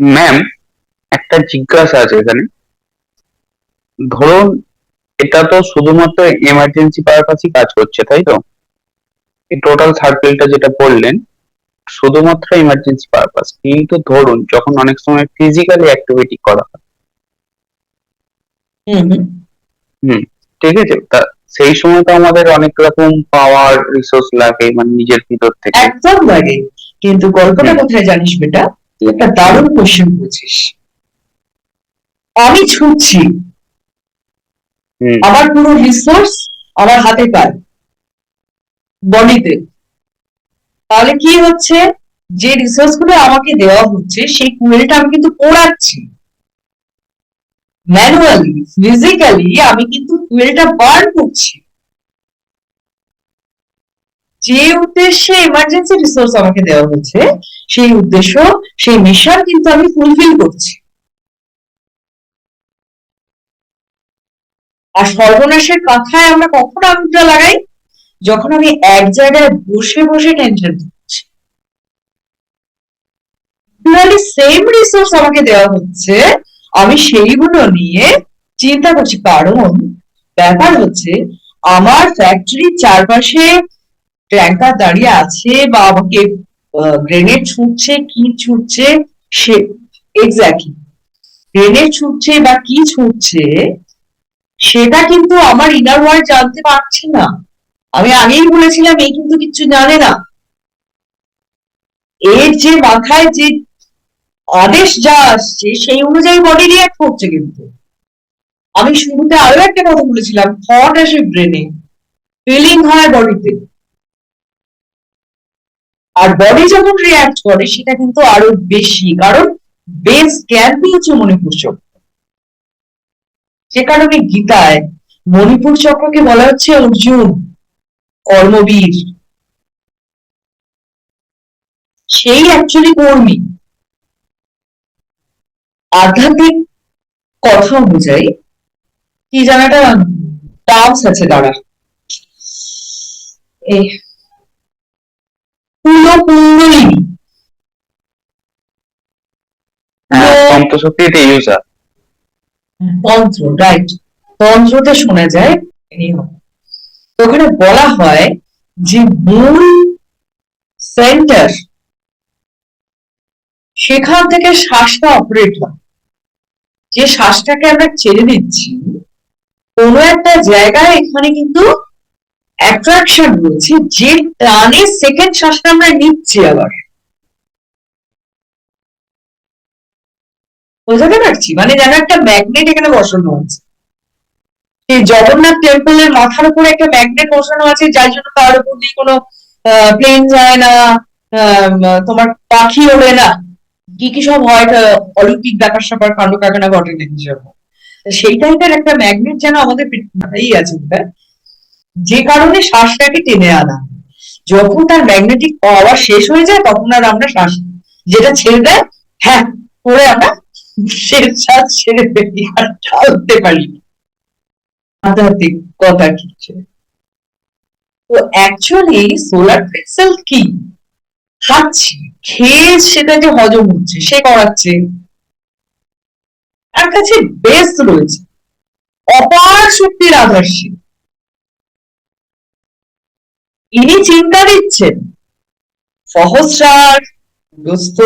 Ma'am একটা জিজ্ঞাসা আছে এখানে। ধরুন এটা তো শুধুমাত্র এমার্জেন্সি পারপাসই কাজ করছে তাই তো? এই টোটাল সার্কেলটা যেটা বললেন শুধুমাত্র ইমার্জেন্সি পারপাস কিন্তু ধরুন যখন অনেক সময় ফিজিক্যালি অ্যাক্টিভিটি করা হয়। হুম ঠিক আছে? তা সেই সময় তো আমাদের অনেক রকম পাওয়ার রিসোর্স লাগে মানে নিজের ভিতর থেকে। একদম লাগে। কিন্তু গল্পটা। কোথায় জানিস বেটা? তুই একটা দারুণ কোশ্চেন বুঝিস আমি ছুটছি। আমার পুরো রিসোর্স আমার হাতে পায়। বডিতে। তাহলে কি হচ্ছে? যে রিসোর্সগুলো আমাকে দেওয়া হচ্ছে সেই কুয়েলটা আমি কিন্তু পোড়াচ্ছি। ম্যানুয়ালি ফিজিক্যালি আমি কিন্তু কুয়েলটা বার্ন করছি। যে উদ্দেশ্যে এমার্জেন্সি রিসোর্স আমাকে দেওয়া হচ্ছে সেই উদ্দেশ্য, সেই মিশন কিন্তু আমি ফুলফিল করছি। আর সর্বনাশের কথায় আমরা কখন আঙুলটা লাগাই, যখন আমি এক জায়গায় বসে বসে টেনশন দিচ্ছি সেম রিসোর্স আমাকে দেওয়া হচ্ছে, আমি সেইগুলো নিয়ে চিন্তা করছি। কারণ ব্যাপার হচ্ছে, আমার ফ্যাক্টরির চারপাশে ট্যাঙ্কার দাঁড়িয়ে আছে বা আমাকে গ্রেনেড ছুটছে, কি ছুটছে? সে এক্স্যাক্টলি গ্রেনেড ছুটছে বা কি ছুটছে, সেটা কিন্তু আমার ইনার ওয়ার্ল্ড জানতে পারছি না। আমি আগেই বলেছিলাম, এই কিন্তু কিছু জানে না। এর যে মাথায় যে আদেশ যা আসছে, সেই অনুযায়ী বডি রিয়াক্ট করছে কিন্তু। আমি শুরুতে আরও একটা কথা বলেছিলাম থট আসে ব্রেনে ফিলিং হয় বডিতে আর বডি যখন রিয়াক্ট করে, সেটা কিন্তু আরও বেশি। কারণ বেস জ্ঞানই হচ্ছে মণিপুর চক্র। যে কারণে গীতায় মণিপুর চক্রকে বলা হচ্ছে অর্জুন, কর্মবীর। সেই অ্যাকচুয়ালি কর্মী। আধ্যাত্মিক কথা অনুযায়ী, কি জানাটা টার্মস আছে দাঁড়া এই কুলকুণ্ডলিনী হ্যাঁ তো- তন্ত্রশক্তিতে ইউজার তন্ত্র রাইট তন্ত্রতে শোনা যায় ওখানে বলা হয় যে মূল সেন্টার সেখান থেকে শ্বাসটা অপারেট হয়। যে শ্বাসটাকে আমরা ছেড়ে দিচ্ছি কোনো একটা জায়গায় এখানে কিন্তু অ্যাট্রাকশন রয়েছে যে টানে সেকেন্ড শ্বাসটা আমরা নিচ্ছি আবার। বোঝাতে পারছি? মানে যেন একটা ম্যাগনেট এখানে বসানো আছে। সেই জগন্নাথ টেম্পলের মাথার উপরে একটা ম্যাগনেট বসানো আছে, যার জন্য তার উপর দিয়ে কোনো প্লেন যায় না তোমার পাখি ওড়ে না। কি কি সব হয় অলৌকিক ব্যাপার স্যাপার, কাণ্ড কারখানা ঘটে নাকি সব। তো সেই টাইপের একটা ম্যাগনেট যেন আমাদের মাথায় আছে যে কারণে শ্বাসটাকে টেনে আনা। যখন তার ম্যাগনেটিক পাওয়ার শেষ হয়ে যায়, তখন আর আমরা শ্বাস, যেটা ছেড়ে দেয় হ্যাঁ করে আমরা শেষ শ্বাস ছেড়ে ফেলি, আর টালতে পারি আধ্যাত্মিক কথা কিছু তো অ্যাকচুয়ালি সোলার প্লেক্সেল কি? খাচ্ছি, খেয়ে সেটা যে হজম হচ্ছে, সে করাচ্ছে। তার কাছে বেস রয়েছে। অপার শক্তির আধার ইনি চিন্তা দিচ্ছেন। সহস্রার দোস্ত,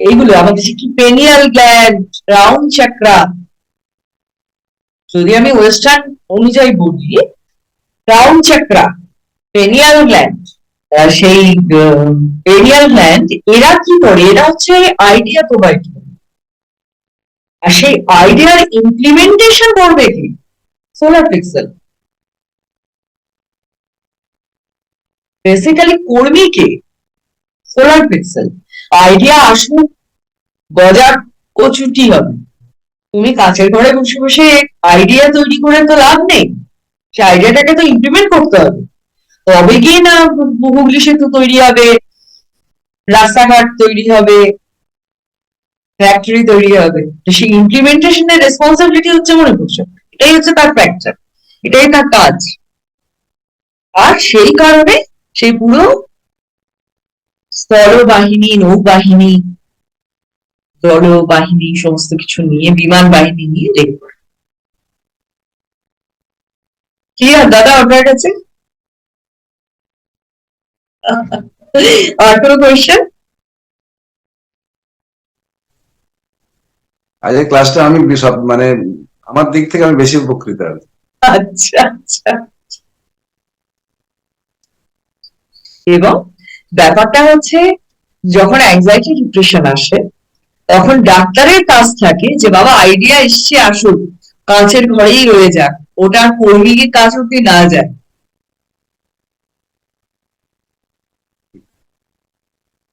এইগুলো আমাদের কি পেনিয়াল গ্ল্যান্ড, রাউন্ড চাকরা। যদি আমি ওয়েস্টার্ন অনুযায়ী বলি, রাউন্ড চাকরা, পেনিয়াল গ্ল্যান্ড সেই পেনিয়াল গ্ল্যান্ড, এরা কি করে? এরা হচ্ছে আইডিয়া প্রোভাইড করে আর সেই আইডিয়ার ইমপ্লিমেন্টেশন করবে কি? সোলার পিক্সেল বেসিক্যালি কর্মী কে সোলার পিক্সেল আইডিয়া আসুক গজার কচুটি হবে। তুমি কাছের ঘরে বসে বসে আইডিয়া তৈরি করে তো লাভ নেই। সে আইডিয়াটাকে তো ইমপ্লিমেন্ট করতে হবে। তবে গিয়ে না, হুগলি সেতু তৈরি হবে, রাস্তাঘাট তৈরি হবে ফ্যাক্টরি তৈরি হবে। তো সেই ইমপ্লিমেন্টেশনের রেসপন্সিবিলিটি হচ্ছে মনে করছ? এটাই হচ্ছে তার ফ্যাক্টর এটাই তার কাজ। আর সেই কারণে সেই পুরো স্থলবাহিনী নৌবাহিনী দল বাহিনী সমস্ত কিছু নিয়ে বিমান বাহিনী নিয়ে রেড করে। কি আর দাদা আপনার কাছে? আর কোনো কোয়েশ্চেন আজকের ক্লাসটা আমি মানে আমার দিক থেকে আমি বেশি উপকৃত আচ্ছা আচ্ছা। এবং ব্যাপারটা হচ্ছে, যখন অ্যাংজাইটি ডিপ্রেশন আসে, তখন ডাক্তারের কাজ থাকে যে, বাবা আইডিয়া এসছে আসুক কাঁচের ঘরেই রয়ে যাক। ওটা কর্মীকে কাজ অব্দি না যায়।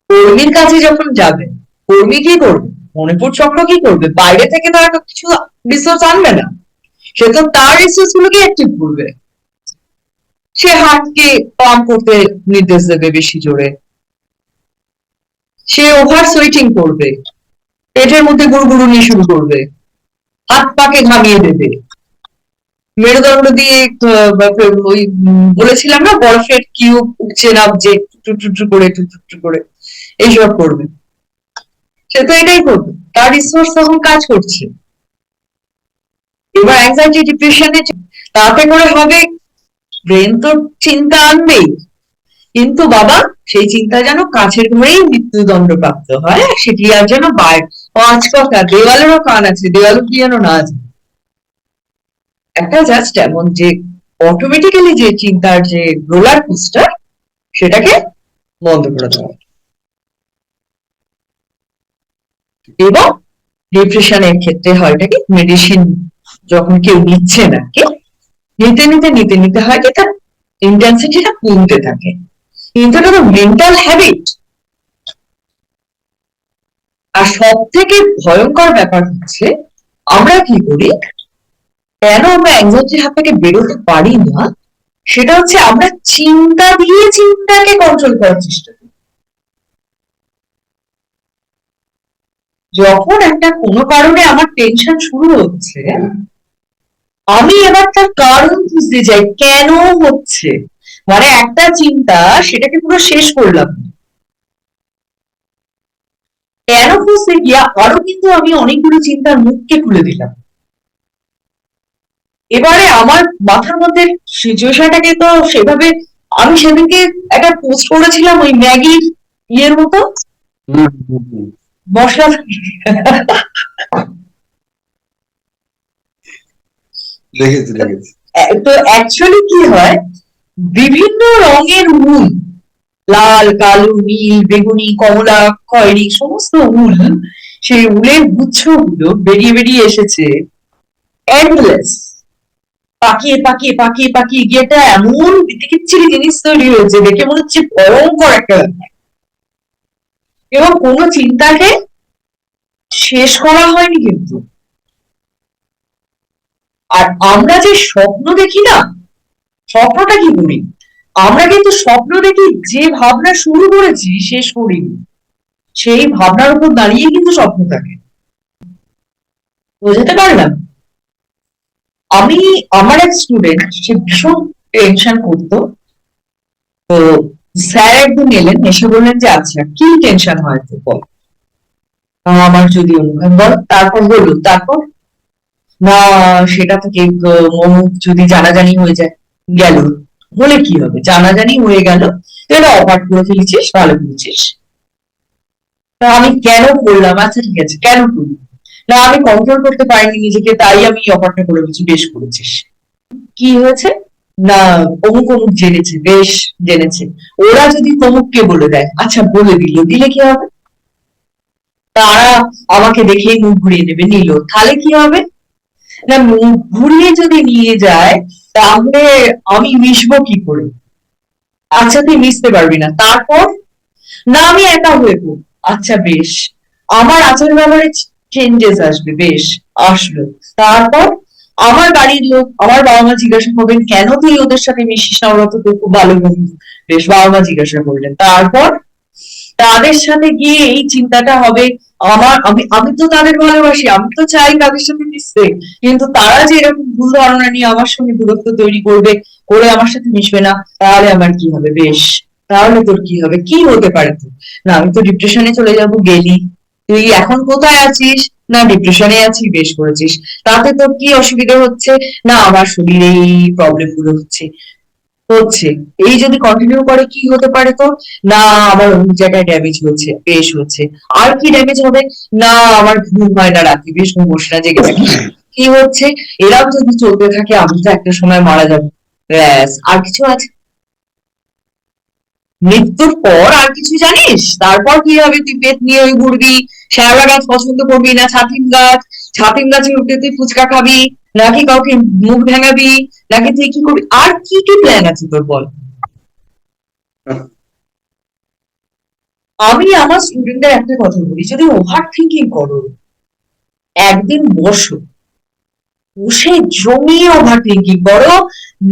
কর্মীর কাছে যখন যাবে, কর্মী কি করবে? মণিপুর চক্র কি করবে? বাইরে থেকে তারা কিছু রিসোর্স আনবে না। সে তো তার রিসোর্স গুলোকে অ্যাক্টিভ করবে। সে হাতকে পাম্প করতে নির্দেশ দেবে বেশি জোরে। সে ওভার সুইটিং করবে। পেটের মধ্যে গুড়গুড়ুনি শুরু করবে। হাত পাকে ঘামিয়ে দেবে। মেরুদণ্ড দিয়ে ওই বলেছিলাম না, বরফের কিউব উঠছে নামছে টু টু টু করে টু টু টু করে। এইসব করবে। সে তো এটাই করবে। তার রিসোর্স তখন কাজ করছে। এবার অ্যাংজাইটি ডিপ্রেশনে তাতে করে হবে ব্রেন তো চিন্তা আনবেই। কিন্তু বাবা, সেই চিন্তা যেন কাছের ঘরেই মৃত্যুদণ্ড প্রাপ্ত হয় সেটি আর যেন বাইরে পাঁচ কথা দেওয়ালেরও কান আছে, দেওয়ালও কি যেন না আছে। একটা জাস্ট এমন যে অটোমেটিক্যালি যে চিন্তার যে রোলার কোস্টার সেটাকে বন্ধ করে দেওয়া। এবং ডিপ্রেশনের ক্ষেত্রে হয় এটা কি? মেডিসিন যখন কেউ নিচ্ছে না, কে? নিতে নিতে নিতে নিতে হয় তার ইন্টেন্সিটিটা কমতে থাকে। কিন্তু এটা তো মেন্টাল হ্যাবিট আর সব থেকে ভয়ঙ্কর ব্যাপার হচ্ছে, আমরা কি করি, কেন আমরা অ্যাংজাইটির হাত থেকে বেরোতে পারি না, সেটা হচ্ছে আমরা চিন্তা দিয়ে চিন্তাকে কন্ট্রোল করার চেষ্টা করি। যখন একটা কোনো কারণে আমার টেনশন শুরু হচ্ছে আমি এবার তার কারণ খুঁজতে যাই কেন হচ্ছে? মানে একটা চিন্তা সেটাকে পুরো শেষ করলাম। কেন খুঁজতে গিয়া? আরও কিন্তু আমি অনেকগুলো চিন্তার মুখকে খুলে দিলাম। এবারে আমার মাথার মধ্যে সিচুয়েশনটাকে তো সেভাবে আমি সেদিনকে একটা পোস্ট করেছিলাম ওই ম্যাগির ইয়ের মতো। মশলা তো অ্যাকচুয়ালি কি হয়, বিভিন্ন রঙের উল, লাল, কালো, নীল, বেগুনি, কমলা, খয়েরি, সমস্ত উল, সেই উলের গুচ্ছগুলো বেরিয়ে বেরিয়ে এসেছে এন্ডলেস পাকিয়ে পাকিয়ে পাকিয়ে পাকিয়ে গিয়ে একটা এমন বিতিকিচ্ছিরি জিনিস তৈরি হয়েছে, দেখে মনে হচ্ছে ভয়ঙ্কর একটা ব্যাপার। এবং কোনো চিন্তাকে শেষ করা হয়নি কিন্তু। আর আমরা যে স্বপ্ন দেখি না, স্বপ্নটা কি করি? আমরা কিন্তু স্বপ্ন দেখি যে ভাবনা শুরু করেছি, শেষ করিনি। সেই ভাবনার উপর দাঁড়িয়ে কিন্তু স্বপ্ন থাকে। বোঝাতে পারলাম? আমি, আমার এক স্টুডেন্ট সে ভীষণ টেনশন করতো। তো স্যার একদিন এলেন, এসে বললেন যে আচ্ছা কি টেনশন হয় তো বল? আমার যদি অনুভব বল তারপর বলল তারপর না, সেটা থেকে অমুক যদি জানাজানি হয়ে যায়, গেল। হলে কি হবে? জানাজানি হয়ে গেল। এটা অপার্ট করে ফেলেছিস, ভালো করেছিস। তা আমি কেন করলাম? আচ্ছা ঠিক আছে, কেন করলি না, আমি কন্ট্রোল করতে পারিনি নিজেকে, তাই আমি অপারটা করে ফেলেছি বেশ করেছিস। কি হয়েছে? না, অমুক অমুক জেনেছে, বেশ জেনেছে। ওরা যদি তমুককে বলে দেয় আচ্ছা বলে দিল, দিলে কি হবে? তারা আমাকে দেখেই মুখ ঘুরিয়ে নেবে নিল। তাহলে কি হবে? না ঘুরিয়ে যদি নিয়ে যায়, তাহলে আমি মিশবো কি করে? আচ্ছা তুই মিশতে পারবি না। তারপর? না, আমি একা হয়ে আচ্ছা বেশ। আমার আচার ব্যবহারে চেঞ্জেস আসবে, বেশ। আসলো। তারপর? আমার বাড়ির লোক, আমার বাবা মা জিজ্ঞাসা করবেন, কেন তুই ওদের সাথে মিশিস না? ওরা তো খুব ভালো বন্ধু। বেশ, বাবা মা জিজ্ঞাসা করলেন। তারপর? তাদের সাথে গিয়ে এই চিন্তাটা হবে আমার, আমি আমি তো তাদের ভালোবাসি, আমি তো চাই তাদের সাথে মিশতে। কিন্তু তারা যে এরকম ভুল ধারণা নিয়ে আমার সঙ্গে দূরত্ব তৈরি করবে, করে আমার সাথে মিশবে না, তাহলে আমার কি হবে? বেশ, তাহলে তোর কি হবে? কি হতে পারে তো না, আমি তো ডিপ্রেশনে চলে যাব, গেলি। তুই এখন কোথায় আছিস? না ডিপ্রেশনে আছিস বেশ করেছিস। তাতে তোর কি অসুবিধা হচ্ছে? না, আমার শরীরে এই প্রবলেমগুলো হচ্ছে। হচ্ছে। এই যদি কন্টিনিউ করে, কি হতে পারে তো? না, আমার অন্য জায়গায় ড্যামেজ হচ্ছে, বেশ হচ্ছে। আর কি ড্যামেজ হবে? না, আমার ঘুম হয় না রাতে বেশ ঘুম বসে না, জেগে থাকি। কি হচ্ছে? এরকম যদি চলতে থাকে, আমি তো একটা সময় মারা যাব। ব্যাস, আর কিছু আছে? মৃত্যুর পর আর কিছু জানিস? তারপর কি হবে? তুই পেট নিয়ে ওই ঘুরবি শ্যাওলা গাছ পছন্দ করবি না ছাতিম গাছ ছাতিম গাছে উঠে তুই ফুচকা খাবি নাকি কাউকে মুখ ভেঙাবি নাকি তুই কি করবি আর কি কি প্ল্যান আছে তোর বল আমি আমার স্টুডেন্টদের একটা কথা বলি যদি ওভার থিঙ্কিং করো একদিন বসো বসে জমিয়ে ওভার থিঙ্কিং করো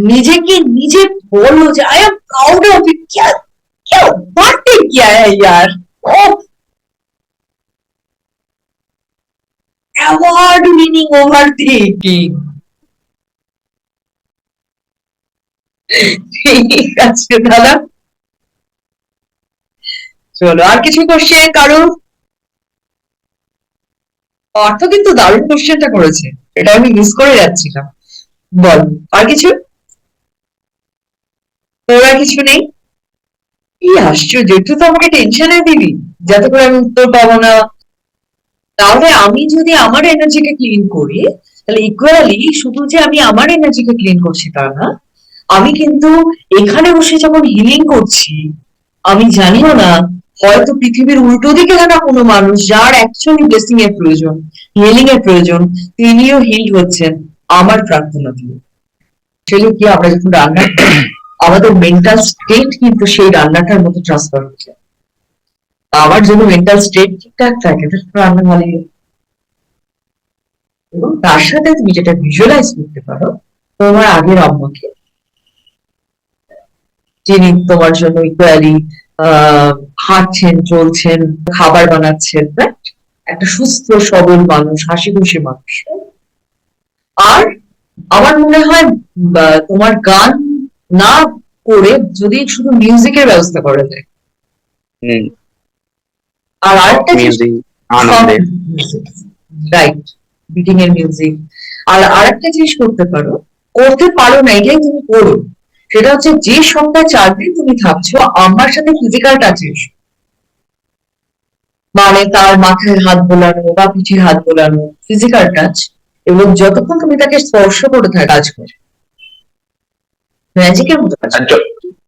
নিজেকে নিজে বলো যে I am proud of it क्या क्या बातें किया है यार अवार्ड award winning overthinking. ঠিক আছে দাদা চলো, আর কিছু কোশ্চেন কারও অর্থ কিন্তু দারুণ কোশ্চেনটা করেছে। এটা আমি মিস করে যাচ্ছিলাম। বল, আর কিছু? তোরা কিছু নেই? কি আশ্চর্য তুই তো আমাকে টেনশনে দিবি, যাতে করে আমি উত্তর পাবো না। তাহলে আমি যদি আমার এনার্জিকে ক্লিন করি, তাহলে ইকুয়ালি শুধু যে আমি আমার এনার্জিকে ক্লিন করছি তা না, আমি কিন্তু এখানে বসে যখন হিলিং করছি, আমি জানিও না, হয়তো পৃথিবীর উল্টো দিকে থাকা কোনো মানুষ যার অ্যাকচুয়ালি ব্লেসিং এর প্রয়োজন হিলিং এর প্রয়োজন, তিনিও হিল হচ্ছেন আমার প্রার্থনা দিয়ে। আসলে কি আমরা যখন রান্না আমাদের মেন্টাল স্টেট কিন্তু সেই রান্নাটার মতো ট্রান্সফার হচ্ছে। আমার যদি মেন্টাল স্টেট ঠিকঠাক থাকে, তাহলে রান্না ভালোই এবং তার সাথে তুমি যেটা ভিজুয়ালাইজ করতে পারো, তোমার আগের আম্মাকে, যিনি তোমার জন্য ইকুয়ালি হাঁটছেন, চলছেন, খাবার বানাচ্ছেন একটা সুস্থ, সবল মানুষ হাসি খুশি মানুষ। আর আমার মনে হয় তোমার গান না করে যদি শুধু মিউজিকের ব্যবস্থা করা যায়। আর আরেকটা মিউজিক আনন্দের রাইট বিটিং এর মিউজিক আর আরেকটা জিনিস করতে পারো করতে পারো না এটাই তুমি করো। সেটা হচ্ছে যে সপ্তাহে চার দিন তুমি থাকছো আমার সাথে ফিজিক্যাল টাচে মানে তার মাথায় হাত বোলানো বা পিঠে হাত বোলানো ফিজিক্যাল টাচ এবং যতক্ষণ তুমি তাকে স্পর্শ করে থাকে কাজ করে। ম্যাজিকের মতো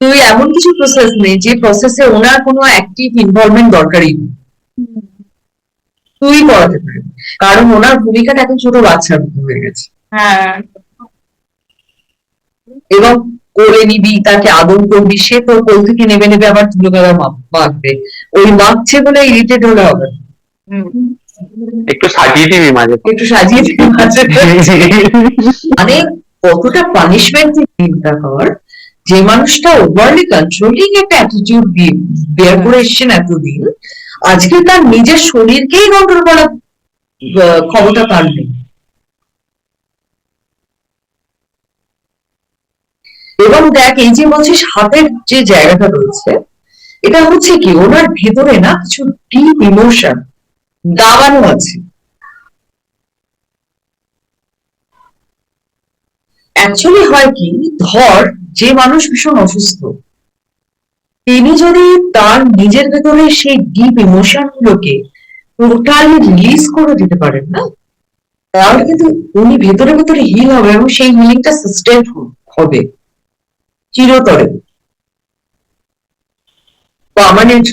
তুই এমন কিছু প্রসেস নেই যে প্রসেসে ওনার কোনো অ্যাক্টিভ ইনভলভমেন্ট দরকারই নেই। তুই করাতে পারবি। কারণ ওনার ভূমিকাটা এখন ছোট বাচ্চার মতো হয়ে গেছে। হ্যাঁ। এবং করে নিবি তাকে আদর করবি সে তোর কোল থেকে নেবে নেবে আবার তুলে গেলা মাখবে। ওই মাখছে বলে ইরিটেট হলে হবে একটু সাজিয়ে দিবি মাঝে। একটু সাজিয়ে দিবি মাঝে। মানে কতটা পানিশমেন্ট চিন্তা কর যে মানুষটা ওভারলি কন্ট্রোলিং একটা অ্যাটিটিউড বেয়ার করে এসছেন এতদিন আজকে তার নিজের শরীরকেই কন্ট্রোল করার ক্ষমতা তার নেই। এবং দেখ, এই যে বলছিস হাতের যে জায়গাটা রয়েছে, এটা হচ্ছে কি, ওনার ভেতরে না কিছু ডিপ ইমোশন দাবানো আছে। অ্যাকচুয়ালি হয় কি, ধর যে মানুষ ভীষণ অসুস্থ তিনি যদি তার নিজের ভেতরে সেই ডিপ ইমোশন গুলোকে টোটালি রিলিজ করে দিতে পারেন না, তাহলে কিন্তু উনি ভেতরে ভেতরে হিল হবে এবং সেই হিলিংটা সিস্টেম হবে চিরতরে। পার্মানেন্ট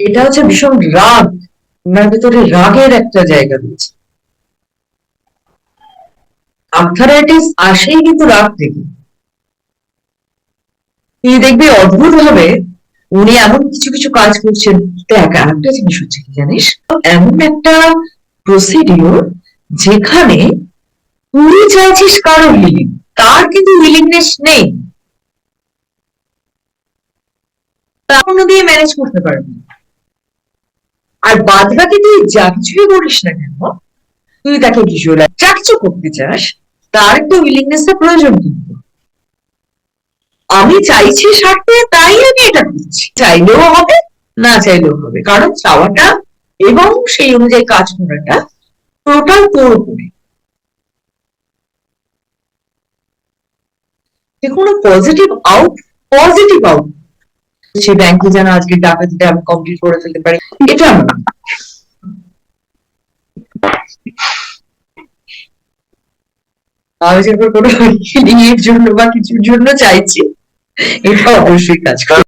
এটা হচ্ছে ভীষণ রাগ। ওনার ভেতরে রাগের একটা জায়গা রয়েছে। আর্থারাইটিস আসেই কিন্তু রাগ থেকে। তুই দেখবে অদ্ভুত ভাবে উনি এমন কিছু কিছু কাজ করছেন। আরেকটা জিনিস হচ্ছে কি জানিস? এমন একটা প্রসিডিওর যেখানে তুই চাইছিস কারও হিলিং তার কিন্তু উইলিংনেস নেই। দিয়ে ম্যানেজ করতে পারবি আর বাদ বাকি তুই যা কিছুই করিস না কেন, তুই তাকে ভিজুয়ালাইজ যা কিছু করতে চাস, তার একটা উইলিংনেস এর প্রয়োজন কিন্তু। আমি চাইছি সারতে তাই আমি এটা করছি চাইলেও হবে, না চাইলেও হবে। কারণ চাওয়াটা এবং সেই অনুযায়ী কাজ করাটা টোটাল তোর যে কোনো পজিটিভ আউট পজিটিভ আউট সে ব্যাংকে যেন আজকে ডাকাতিটা আমি কমপ্লিট করে ফেলতে পারি। এটা না। আমি যখন কোনো জন্য বা কিছুর জন্য চাইছি। এটা অবশ্যই কাজ করে।